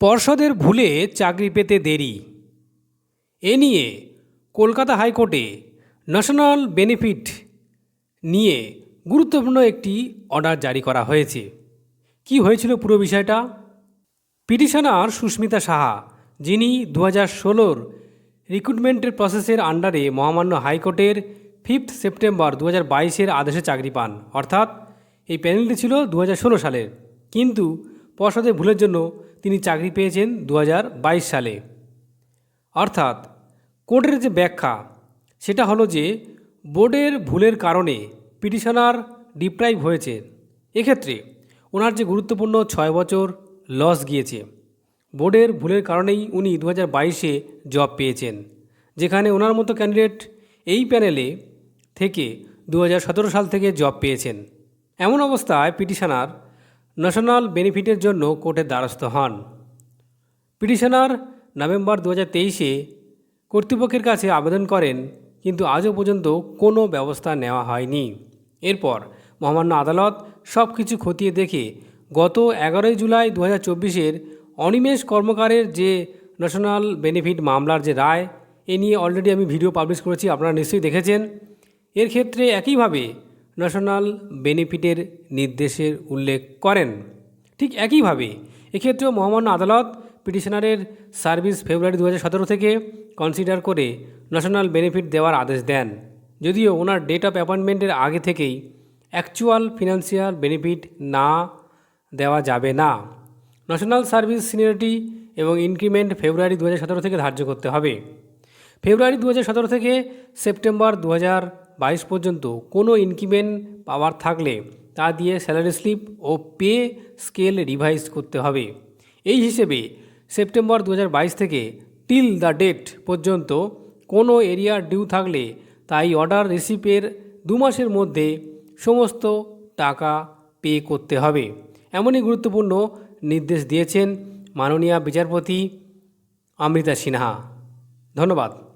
পর্ষদের ভুলে চাকরি পেতে দেরি। এ নিয়ে কলকাতা হাইকোর্টে ন্যাশনাল বেনিফিট নিয়ে গুরুত্বপূর্ণ একটি অর্ডার জারি করা হয়েছে। কি হয়েছিল পুরো বিষয়টা? পিটিশনার সুস্মিতা সাহা, যিনি দু হাজার ষোলোর রিক্রুটমেন্টের প্রসেসের আন্ডারে মহামান্য হাইকোর্টের ফিফথ সেপ্টেম্বর দু হাজার বাইশের আদেশে চাকরি পান, অর্থাৎ এই প্যানেলটি ছিল দু হাজার ষোলো সালের। কিন্তু পর্ষদের ভুলের জন্য তিনি চাকরি পেয়েছেন দু হাজার বাইশ সালে। অর্থাৎ কোর্টের যে ব্যাখ্যা, সেটা হলো যে বোর্ডের ভুলের কারণে পিটিশনার ডিপ্রাইভ হয়েছে। এক্ষেত্রে ওনার যে গুরুত্বপূর্ণ ছয় বছর লস গিয়েছে। বোর্ডের ভুলের কারণেই উনি দু হাজার বাইশে জব পেয়েছেন, যেখানে ওনার মতো ক্যান্ডিডেট এই প্যানেলে থেকে দু হাজার সতেরো সাল থেকে জব পেয়েছেন। এমন অবস্থায় পিটিশনার ন্যাশনাল বেনিফিটের জন্য কোর্টের দ্বারস্থ হন। পিটিশনার নভেম্বর দু হাজার তেইশে কর্তৃপক্ষের কাছে আবেদন করেন, কিন্তু আজও পর্যন্ত কোনো ব্যবস্থা নেওয়া হয়নি। এরপর মহামান্য আদালত সব কিছু খতিয়ে দেখে গত এগারোই জুলাই দু হাজার চব্বিশের অনিমেষ কর্মকারের যে ন্যাশনাল বেনিফিট মামলার যে রায়, এ নিয়ে অলরেডি আমি ভিডিও পাবলিশ করেছি, আপনারা নিশ্চয়ই দেখেছেন। এর ক্ষেত্রে একইভাবে ন্যাশনাল বেনিফিটের নির্দেশের উল্লেখ করেন। ঠিক একইভাবে, এক্ষেত্রেও মহামান্য আদালত পিটিশনারের সার্ভিস ফেব্রুয়ারি দু হাজার সতেরো থেকে কনসিডার করে ন্যাশনাল বেনিফিট দেওয়ার আদেশ দেন। যদিও ওনার ডেট অফ অ্যাপয়েন্টমেন্টের আগে থেকেই অ্যাকচুয়াল ফিনান্সিয়াল বেনিফিট না দেওয়া যাবে না। ন্যাশনাল সার্ভিস সিনিয়রিটি এবং ইনক্রিমেন্ট ফেব্রুয়ারি দু হাজার সতেরো থেকে ধার্য করতে হবে। ফেব্রুয়ারি দু হাজার সতেরো থেকে সেপ্টেম্বর দু হাজার বাইশ পর্যন্ত কোনো ইনক্রিমেন্ট পাওয়ার থাকলে তা দিয়ে স্যালারি স্লিপ ও পে স্কেল রিভাইজ করতে হবে। এই হিসেবে সেপ্টেম্বর দু হাজার বাইশ থেকে টিল দ্য ডেট পর্যন্ত কোনো এরিয়া ডিউ থাকলে তাই অর্ডার রিসিপের দু মাসের মধ্যে সমস্ত টাকা পে করতে হবে। এমনই গুরুত্বপূর্ণ নির্দেশ দিয়েছেন মাননীয় বিচারপতি অমৃতা সিনহা। ধন্যবাদ।